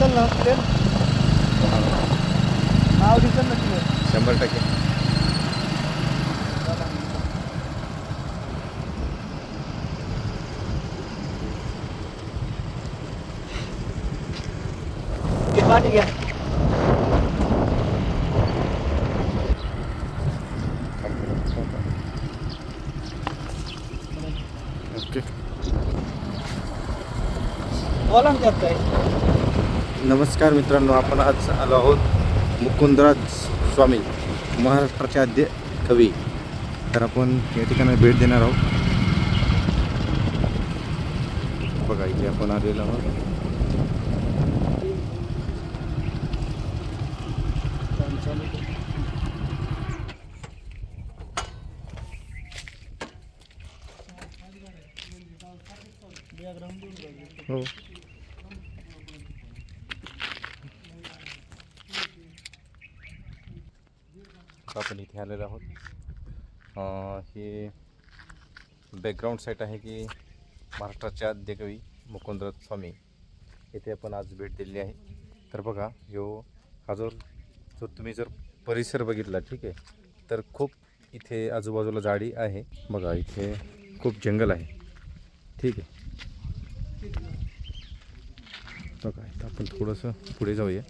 दिसल ना क्लिअर नाव दिसल ना क्लिअर शंभर टक्के. पाठी घ्या. ओके. बोला ना त्यात काय. नमस्कार मित्रांनो आपण आज आलो आहोत मुकुंदराज स्वामी महाराष्ट्राचे आद्य कवी. तर आपण या ठिकाणी भेट देणार आहोत. बघा इथे आपण आलेलो आहोत हो आपण इथे आलेलो आहोत हे बॅकग्राऊंड साईट आहे की महाराष्ट्राचे आद्यकवी मुकुंदराज स्वामी. येथे आपण आज भेट दिलेली आहे. तर बघा ह्यो हा जो जो तुम्ही जर परिसर बघितला ठीक आहे तर खूप इथे आजूबाजूला झाडी आहे. बघा इथे खूप जंगल आहे. ठीक आहे. बघा इथं आपण थोडंसं पुढे जाऊया.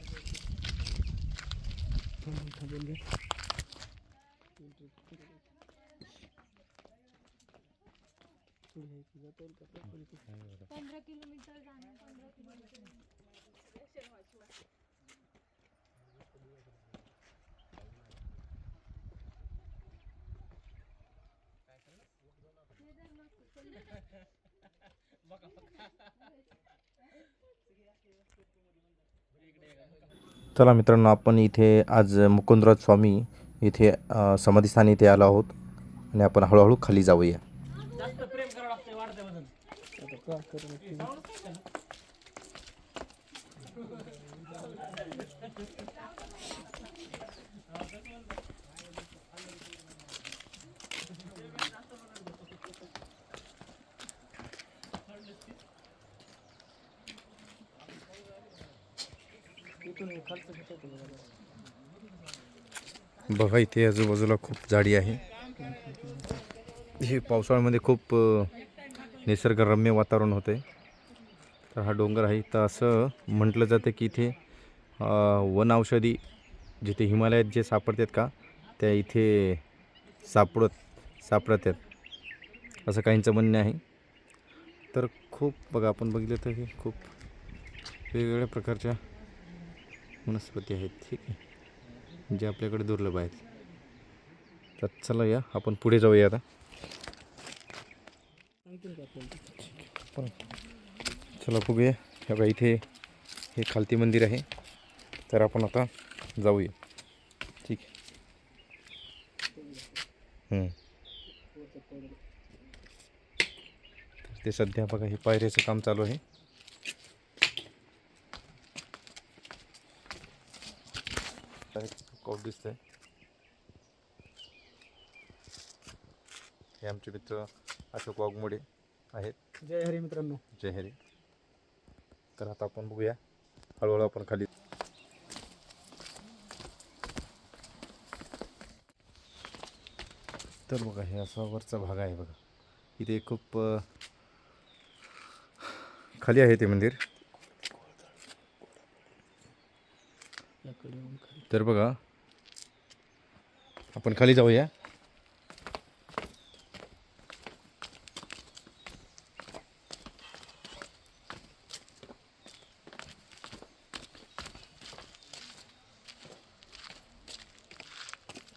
पंधरा किलोमीटर जाणं पंधरा किलोमीटर चला मित्रांनो आपण इथे आज मुकुंदराज स्वामी इथे अ, समाधीस्थानी इथे आलो आहोत आणि आपण हळूहळू खाली जाऊया. बघा इथे आजूबाजूला खूप झाडी आहे. हे पावसाळ्यामध्ये खूप निसर्गरम्य वातावरण होते. तर हा डोंगर आहे. तर असं म्हटलं जातं की इथे वन औषधी जिथे हिमालयात जे सापडतात का त्या इथे सापडत सापडतात. असं काहींचं म्हणणं आहे. तर खूप बघा आपण बघितलं तर हे खूप वेगवेगळ्या प्रकारच्या वनस्पती आहेत. ठीक आहे. जे आपल्याकडे दुर्लभ आहेत. तर चला या आपण पुढे जाऊया आता. चला बघूया. हे बघा इथे हे खालती मंदिर आहे. तर आपण आता जाऊया. ठीक आहे. ते सध्या बघा हे पायऱ्याचं काम चालू आहे. कोट दिसतंय. हे आमचे मित्र अशोक वाघमोडे आहेत. जय हरी मित्रांनो. जय हरी. तर आता आपण बघूया. हळूहळू आपण खाली तर बघा हे असा वरचा भाग आहे बघा. इथे खूप खाली आहे ते मंदिर. तर बघा आपण खाली जाऊया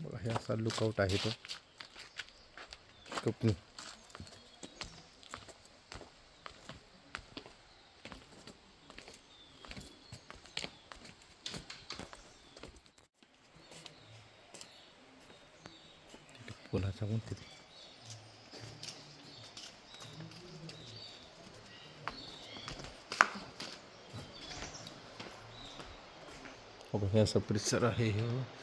बघा हे असा लुकआउट आहे तो. खूप पुलाचा कोण तिथे? बघा हे असा परिसर आहे हे.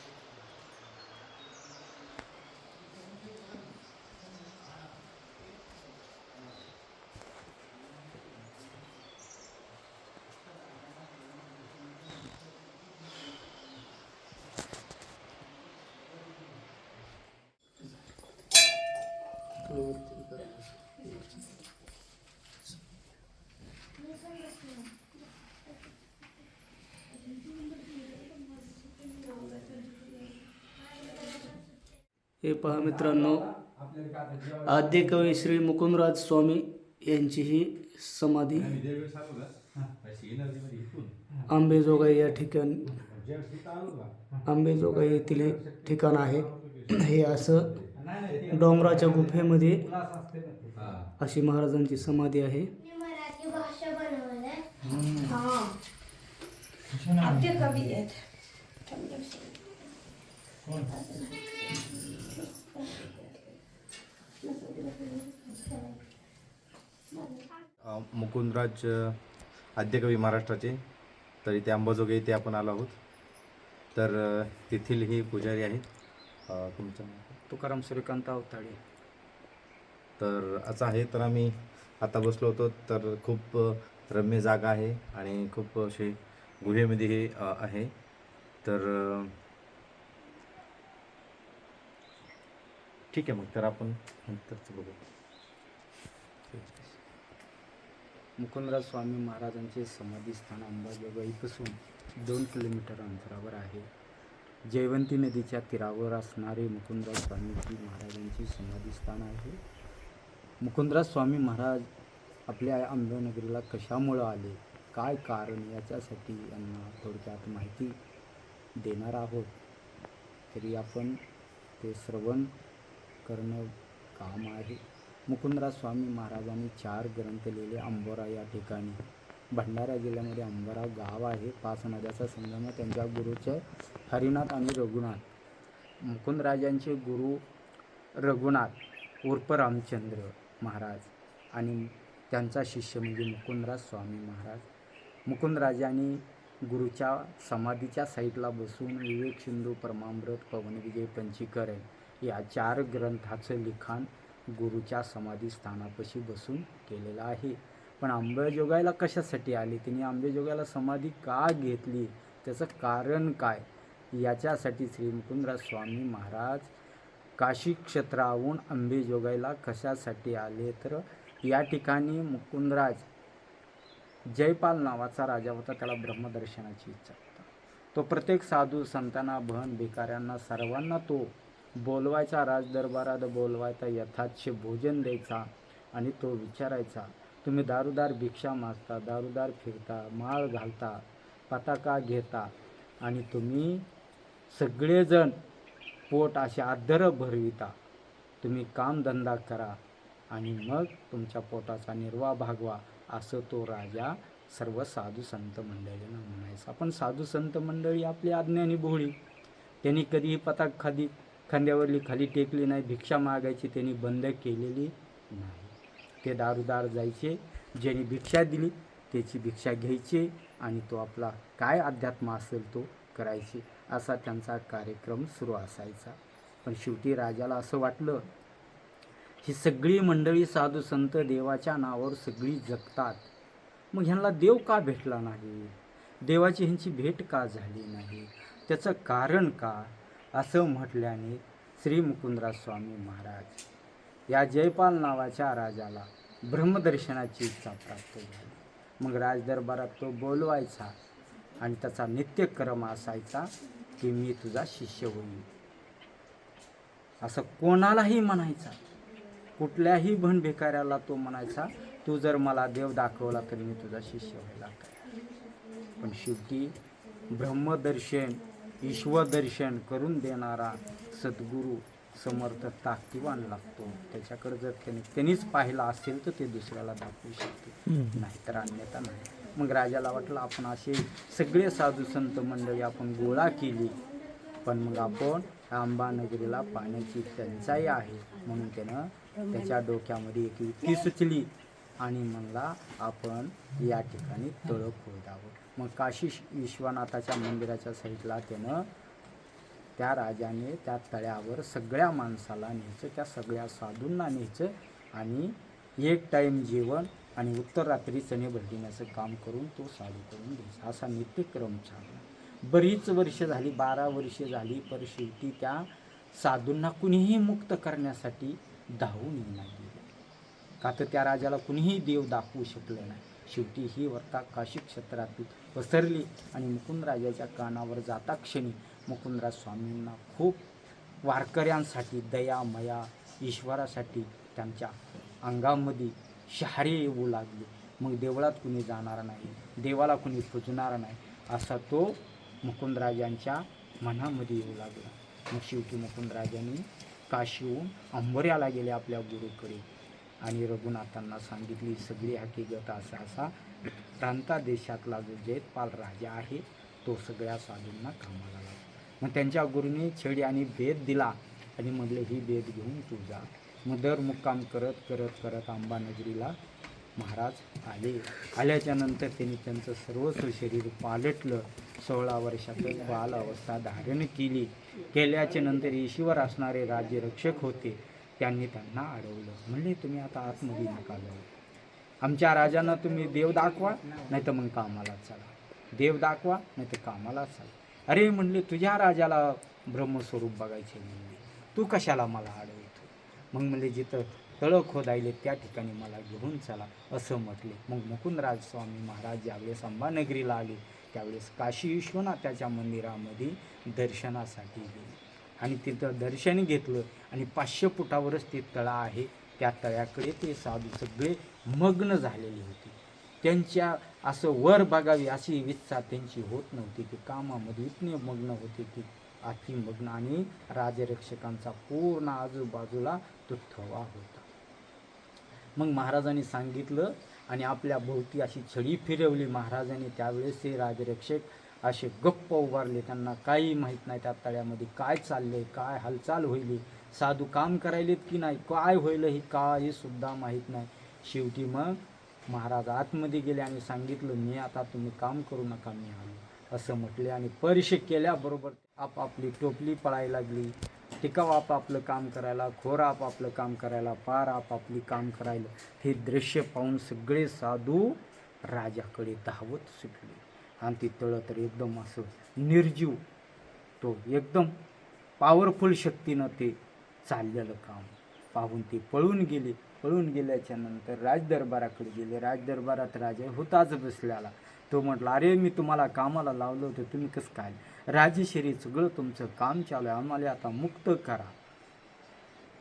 हे पहा मित्रांनो आद्यकवी श्री मुकुंदराज स्वामी यांची ही समाधी आंबेजोगाई या ठिकाणी आंबेजोगाई येथील हे ठिकाण आहे. हे असं डोंगराच्या गुफेमध्ये अशी महाराजांची समाधी आहे. मुकुंदराज आद्यकवी महाराष्ट्राचे. तर इथे अंबाजोगाई इथे आपण आलो आहोत. तर तेथील ही पुजारी आहेत. अ, तुमचं नाव? तुकाराम सूर्यकांत अवताडे. तर असं आहे तर आम्ही आता बसलो होतो तर खूप रम्य जागा आहे आणि खूप असे गुहेमध्ये हे आहे. तर ठीक आहे मग तर आपण नंतरच बघू. मुकुंदराज स्वामी महाराजांचे समाधी स्थान अंबाजोगाईपासून दोन किलोमीटर अंतरावर आहे. जयवंती नदीच्या तीरावर असणारे मुकुंदराज स्वामीजी महाराजांची समाधीस्थान आहे. मुकुंदराज स्वामी महाराज आपल्या आंबेनगरीला कशामुळं आले? काय कारण? याच्यासाठी यांना थोडक्यात माहिती देणार आहोत. तरी आपण ते श्रवण करणं काम आहे. मुकुंदराज स्वामी महाराजांनी चार ग्रंथ लिहिले अंबोरा या ठिकाणी भंडारा जिल्ह्यामध्ये अंबोरा गाव आहे. पाच नद्याचा संगम आहे. त्यांच्या गुरुचे हरिनाथ आणि रघुनाथ. मुकुंदराजांचे गुरु रघुनाथ उर्फ रामचंद्र महाराज आणि त्यांचा शिष्य म्हणजे मुकुंदराज स्वामी महाराज. मुकुंदराजांनी गुरुच्या समाधीच्या साईडला बसून विवेक सिंधू परमामृत पवनविजय पंचीकरण या चार ग्रंथाचं लिखाण गुरुच्या समाधी स्थानापाशी बसून केलेलं आहे. पण आंबेजोगाईला कशासाठी आली? त्यांनी आंबेजोगाईला समाधी का घेतली? त्याचं कारण काय? याच्यासाठी श्री मुकुंदराज स्वामी महाराज काशी क्षेत्राहून अंबेजोगाईला कशासाठी आले? तर या ठिकाणी मुकुंदराज जयपाल नावाचा राजा होता. त्याला ब्रह्मदर्शनाची इच्छा होता. तो प्रत्येक साधू संतांना बहन भिकाऱ्यांना सर्वांना तो बोलवायचा राजदरबारात बोलवायचा यथाच्छ भोजन द्यायचा आणि तो विचारायचा तुम्ही दारूदार भिक्षा मागता दारूदार फिरता माळ घालता पताका घेता आणि तुम्ही सगळेजण पोट असे आदर भरविता. तुम्ही कामधंदा करा आणि मग तुमच्या पोटाचा निर्वाह भागवा असं तो राजा सर्व साधू संत मंडळींना म्हणायचा. पण साधू संत मंडळी आपली आज्ञानी भोळी त्यांनी कधीही पताक खादी खांद्यावरली खाली टेकली नाही भिक्षा मागायची त्यांनी बंद केलेली नाही. ते दारूदार जायचे ज्यांनी भिक्षा दिली त्याची भिक्षा घ्यायची आणि तो आपला काय अध्यात्म असेल तो करायचे असा त्यांचा कार्यक्रम सुरू असायचा. पण शेवटी राजाला असं वाटलं ही सगळी मंडळी साधू संत देवाच्या नावावर सगळी जगतात. मग ह्यांना देव का भेटला नाही? देवाची ह्यांची भेट का झाली नाही? त्याचं कारण का? असं म्हटल्याने श्री मुकुंदराज स्वामी महाराज या जयपाल नावाच्या राजाला ब्रह्मदर्शनाची इच्छा प्राप्त झाली. मग राजदरबारात तो बोलवायचा आणि त्याचा नित्यक्रम असायचा की मी तुझा शिष्य होईल असं कोणालाही म्हणायचा. कुठल्याही भण भिकाऱ्याला तो म्हणायचा तू जर मला देव दाखवला तरी मी तुझा शिष्य व्हायला पण शेवटी ब्रह्मदर्शन ईश्वरदर्शन करून देणारा सद्गुरू समर्थ ताकदीवान लागतो. त्याच्याकडे जर त्याने त्यांनीच पाहिला असेल तर ते दुसऱ्याला दाखवू शकते. नाहीतर अन्यथा नाही. मग राजाला वाटलं आपण असे सगळे साधू संत मंडळी आपण गोळा केली. पण मग आपण अंबानगरीला पाण्याची टंचाई आहे. म्हणून त्यानं त्याच्या डोक्यामध्ये एक युक्ती सुचली आणि म्हणला आपण या ठिकाणी तळं खोदावं मग काशी विश्वनाथाच्या मंदिराच्या साईडला त्यानं त्या राजाने त्या तळ्यावर सगळ्या माणसाला न्यायचं त्या सगळ्या साधूंना न्यायचं आणि एक टाईम जेवण आणि उत्तर रात्री चणे भरडिण्याचं काम करून तो साधू करून द्यायचा असा नित्यक्रम चालला. बरीच वर्ष झाली बारा वर्षे झाली पर शेवटी त्या साधूंना कुणीही मुक्त करण्यासाठी धावून येणार का तर त्या राजाला कुणीही देव दाखवू शकलं नाही. शेवटी ही वर्ता काशी क्षेत्रातून पसरली आणि मुकुंदराजाच्या कानावर जाता क्षणी मुकुंदराज स्वामींना खूप वारकऱ्यांसाठी दया मया ईश्वरासाठी त्यांच्या अंगामध्ये शहारे येऊ लागले. मग देवळात कुणी जाणार नाही देवाला कुणी पुजणार नाही असा तो मुकुंदराजांच्या मनामध्ये येऊ लागला. मग शेवटी मुकुंदराजांनी काशीहून अंबऱ्याला गेले आपल्या गुरुकडे आणि रघुनाथांना सांगितली सगळी हकीकत असा असा प्रांता देशातला जो जयपाल राजा आहे तो सगळ्या साधूंना कामाला लागला मग त्यांच्या गुरुने छडी आणि भेद दिला आणि म्हणले ही भेद घेऊन तू जा. मग दर मुक्काम करत करत करत अंबानगरीला महाराज आले. आल्याच्यानंतर त्यांनी त्यांचं सर्वस्व शरीर पालटलं. सोळा वर्षातच बाल अवस्था धारण केली. केल्याच्यानंतर ईश्वर असणारे राज्यरक्षक होते. त्यांनी त्यांना अडवलं. म्हणले तुम्ही आता आतमध्ये नका जाऊ. आमच्या राजांना तुम्ही देव दाखवा नाही तर मग कामाला चला. देव दाखवा नाही तर कामाला चला. अरे म्हणले तुझ्या राजाला ब्रह्मस्वरूप बघायचे म्हणले. तू कशाला मला अडवतो मग म्हणले जिथं तळं खोदायले त्या ठिकाणी मला घेऊन चला असं म्हटले. मग मुकुंदराज स्वामी महाराज ज्यावेळेस अंबानगरीला आले त्यावेळेस काशी विश्वनाथाच्या मंदिरामध्ये दर्शनासाठी गेले. आणि तिथं दर्शन घेतलं आणि पाचशे फुटावरच ते तळा आहे. त्या तळ्याकडे ते साधू सगळे मग्न झालेले होते. त्यांच्या असं वर बघावी अशी इच्छा त्यांची होत नव्हती. की कामामध्ये इतने मग्न होते की अतिमग्न आणि राजरक्षकांचा पूर्ण आजूबाजूला तो थवा होता. मग महाराजांनी सांगितलं आणि आपल्या भोवती अशी छडी फिरवली. महाराजांनी त्यावेळेस ते राजरक्षक असे गप्प उभारले. त्यांना काही माहीत नाही त्या तळ्यामध्ये काय चालले काय हालचाल होईल साधू काम करायलेत की नाही काय होईल हे काही सुद्धा माहीत नाही. शेवटी मग महाराज आतमध्ये गेले आणि सांगितलं मी आता तुम्ही काम करू नका मी आलो. असं म्हटले आणि परिषद केल्याबरोबर आपापली टोपली पळायला लागली. टिकाव आपापलं काम करायला खोर आपापलं काम करायला पार आपापली काम करायला हे दृश्य पाहून सगळे साधू राजाकडे धावत सुटले. आणि ती तळं तर एकदम असं निर्जीव तो एकदम पॉवरफुल शक्तीनं ते चाललेलं काम पाहून ते पळून गेले. पळून गेल्याच्यानंतर राजदरबाराकडे गेले. राजदरबारात राजा होताच बसल्याला तो म्हटला अरे मी तुम्हाला कामाला लावलं होतं. तुम्ही कसं काय? राजेशरी सगळं तुमचं काम चालू आहे. आम्हाला आता मुक्त करा.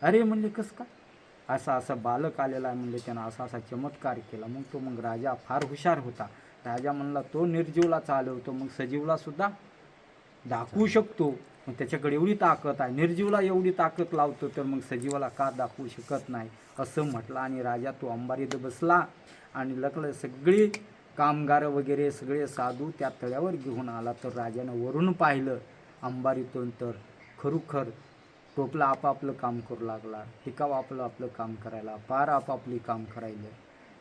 अरे म्हणले कसं काय? असा असा बालक आलेला आहे म्हणले त्यानं. असा असा चमत्कार केला. मग तो मग राजा फार हुशार होता. राजा म्हणला तो निर्जीवला चालवतो मग सजीवला सुद्धा दाखवू शकतो. मग त्याच्याकडे एवढी ताकद आहे. निर्जीवला एवढी ताकद लावतो तर मग सजीवाला का दाखवू शकत नाही? असं म्हटलं आणि राजा तो अंबारीत बसला आणि लकलं सगळी कामगार वगैरे सगळे साधू त्या तळ्यावर घेऊन आला. तर राजानं वरून पाहिलं अंबारीतून तर खरोखर टोपला आपापलं काम करू लागला. टिकाव आपलं आपलं काम करायला पार आपापली काम करायला.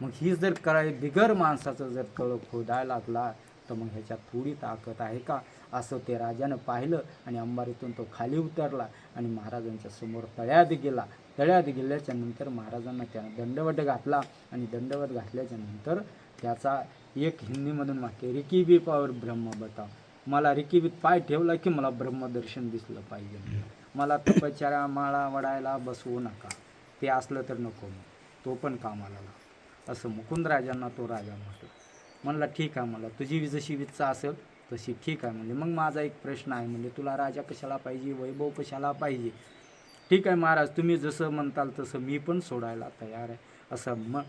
मग ही जर कराय बिगर माणसाचं जर तळ खोदायला लागला तर मग ह्याच्यात थोडी ताकद आहे का? असं ते राजानं पाहिलं आणि अंबारीतून तो खाली उतरला आणि महाराजांच्या समोर तळ्यात गेला. तळ्यात गेल्याच्यानंतर महाराजांना त्यानं दंडवट घातला आणि दंडवट घातल्याच्या नंतर त्याचा एक हिंदीमधून वाक्य रिकीबी पावर ब्रह्म बताव मला रिकीबीत पाय ठेवला की मला ब्रह्मदर्शन दिसलं पाहिजे. मला तपचारा माळा वडायला बसवू नका. ते असलं तर नको मग. तो पण कामाला लाव असं मुकुंदराजांना तो राजा म्हटला. म्हणला ठीक आहे मला तुझी जशी विच्छा असेल तशी ठीक आहे. म्हणजे मग माझा एक प्रश्न आहे म्हणजे तुला राजा कशाला पाहिजे वैभव कशाला पाहिजे? ठीक आहे महाराज तुम्ही जसं म्हणताल तसं मी पण सोडायला तयार आहे. असं म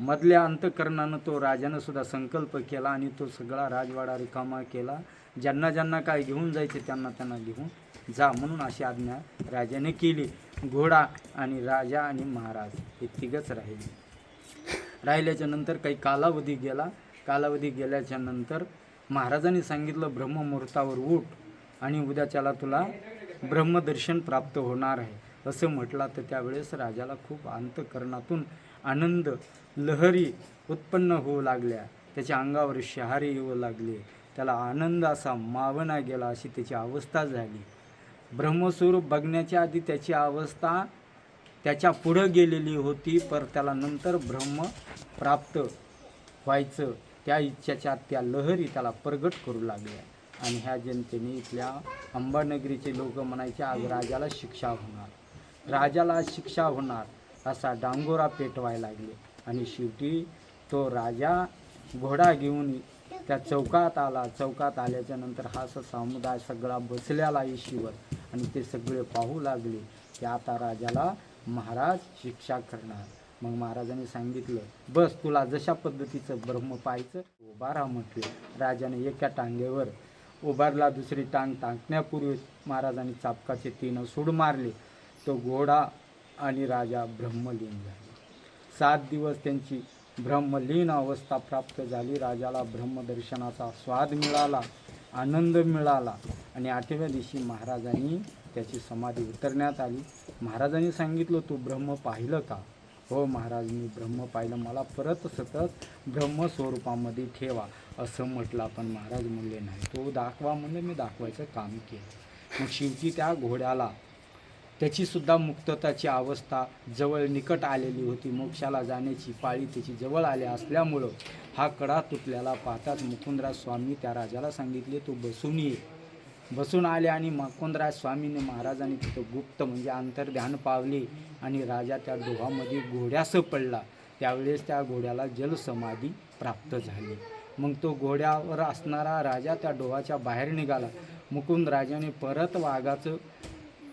मधल्या अंतकरणानं तो राजानं सुद्धा संकल्प केला आणि तो सगळा राजवाडा रिकामा केला. ज्यांना ज्यांना काय घेऊन जायचे त्यांना त्यांना घेऊन जा म्हणून अशी आज्ञा राजाने केली. घोडा आणि राजा आणि महाराज हे तिघच राहिले. राहिल्याच्या नंतर काही कालावधी गेला. कालावधी गेल्याच्यानंतर महाराजांनी सांगितलं ब्रह्ममुहूर्तावर उठ आणि उद्याच्याला तुला ब्रह्मदर्शन प्राप्त होणार आहे. असं म्हटलं तर त्यावेळेस राजाला खूप अंतकरणातून आनंद लहरी उत्पन्न होऊ लागल्या. त्याच्या अंगावर शहारे येऊ लागले. त्याला आनंद असा मावना गेला अशी त्याची अवस्था झाली. ब्रह्मस्वरूप बघण्याच्या आधी त्याची अवस्था त्याच्या पुढं गेलेली होती पर त्याला नंतर ब्रह्म प्राप्त व्हायचं त्या इच्छाच्या त्या लहरी त्याला प्रगट करू लागल्या. आणि ह्या जनतेने इथल्या अंबानगरीचे लोक म्हणायचे आज राजाला शिक्षा होणार. राजाला शिक्षा होणार असा डांगोरा पेटवायला लागले. आणि शेवटी तो राजा घोडा घेऊन त्या चौकात आला. चौकात आल्याच्यानंतर हा समुदाय सगळा बसलेला येशीवर आणि ते सगळे पाहू लागले की आता राजाला महाराज शिक्षा करणार. मग महाराजांनी सांगितलं बस तुला जशा पद्धतीचं ब्रह्म पाहायचं उभा राहा म्हटलं. राजाने एका टांगेवर उभारला दुसरी टांग टाकण्यापूर्वी महाराजांनी चापकाचे तीन सूड मारले. तो घोडा आणि राजा ब्रह्मलीन झाले. सात दिवस त्यांची ब्रह्मलीन अवस्था प्राप्त झाली. राजाला ब्रह्मदर्शनाचा स्वाद मिळाला आनंद मिळाला आणि आठव्या दिवशी महाराजांनी त्याची समाधी उतरण्यात आली. महाराजांनी सांगितलं तू ब्रह्म पाहिलं का? हो महाराज मी ब्रह्म पाहिलं. मला परत सतत ब्रह्मस्वरूपामध्ये ठेवा असं म्हटलं पण महाराज म्हणले नाही तो दाखवा म्हणले मी दाखवायचं काम केलं. मग शिवजी त्या घोड्याला त्याचीसुद्धा मुक्तताची अवस्था जवळ निकट आलेली होती. मोक्षाला जाण्याची पाळी त्याची जवळ आली असल्यामुळं हा कडा तुटल्याला पाहताच मुकुंदराज स्वामी त्या राजाला सांगितले तू बसून ये. बसून आले आणि मकुंदराज स्वामीने महाराजांनी तिथं गुप्त म्हणजे अंतर्ध्यान पावले आणि राजा त्या डोहामध्ये घोड्यास पडला. त्यावेळेस त्या घोड्याला जलसमाधी प्राप्त झाली. मग तो घोड्यावर असणारा राजा त्या डोहाच्या बाहेर निघाला. मुकुंद राजाने परत वाघाचं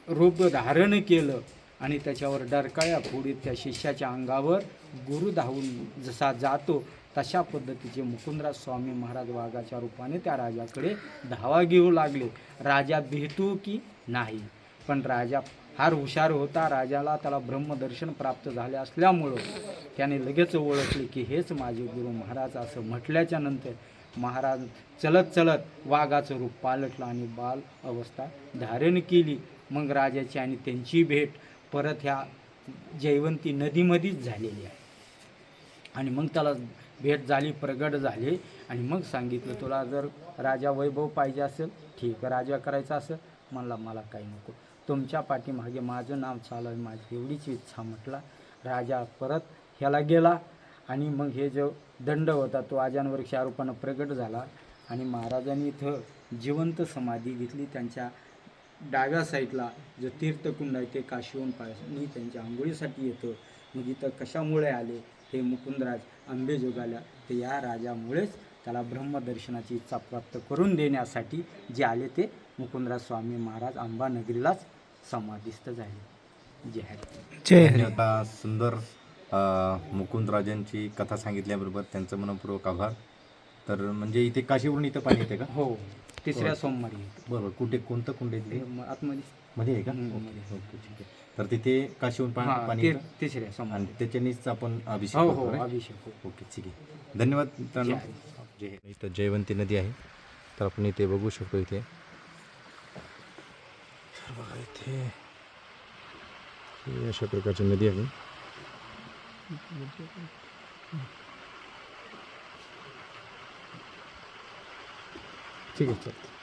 रूप धारण केलं आणि त्याच्यावर डरकाळ्या फोडीत त्या शिष्याच्या अंगावर गुरु धावून जसा जातो तशा पद्धतीचे मुकुंदराज स्वामी महाराज वाघाच्या रूपाने त्या राजाकडे धावा घेऊ लागले. राजा भेटू की नाही? पण राजा फार हुशार होता. राजाला त्याला ब्रह्मदर्शन प्राप्त झाले असल्यामुळं त्याने लगेच ओळखले की हेच माझे गुरु महाराज असं म्हटल्याच्या नंतर महाराज चलत चलत वाघाचं रूप पालटलं आणि बाल अवस्था धारण केली. मग राजाची आणि त्यांची भेट परत ह्या जयवंती नदीमध्येच झालेली आहे. आणि मग त्याला भेट झाली प्रगट झाली आणि मग सांगितलं तुला जर राजा वैभव पाहिजे असेल ठीक राजा करायचा असेल म्हणला मला काही नको. तुमच्या पाठीमागे माझं नाव चालू आहे माझी एवढीच इच्छा म्हटला. राजा परत ह्याला गेला आणि मग हे जो दंड होता तो आजांवर क्षारूपानं प्रगट झाला आणि महाराजांनी इथं जिवंत समाधी घेतली. त्यांच्या डाव्या साईडला जो तीर्थकुंड आहे ते काशीहून पाणी त्यांच्या आंघोळीसाठी येतं. मग इथं कशामुळे आले? हे मुकुंदराज आंबेजोगाला ते या राजामुळेच त्याला ब्रह्मदर्शनाची इच्छा प्राप्त करून देण्यासाठी जे आले ते मुकुंदराज स्वामी महाराज अंबानगरीलाच समाधिस्थ झाले. जे आहे आणि आता सुंदर अ, मुकुंदराजांची कथा सांगितल्याबरोबर त्यांचं मनपूर्वक आभार. तर म्हणजे इथे काशीवरून इथं पाणी येते का? हो तिसऱ्या सोमवारी. बरोबर कुठे कोणतं कुंड आतमध्ये. मध्ये आहे का? हम्म, ओके, ओके, ठीक आहे. तर तिथे पा- हा, पाणी ते- येतं? आणि त्याच्यानेच आपण अभिषेक हो करतो हो right? अभिषेक हो. ओके ठीक आहे. धन्यवाद मित्रांनो. जय जय इथं जयवंती नदी आहे. तर आपण इथे बघू शकतो इथे. तर बघा इथे. ही अशा प्रकारची नदी आहे. ठीक आहे चालतं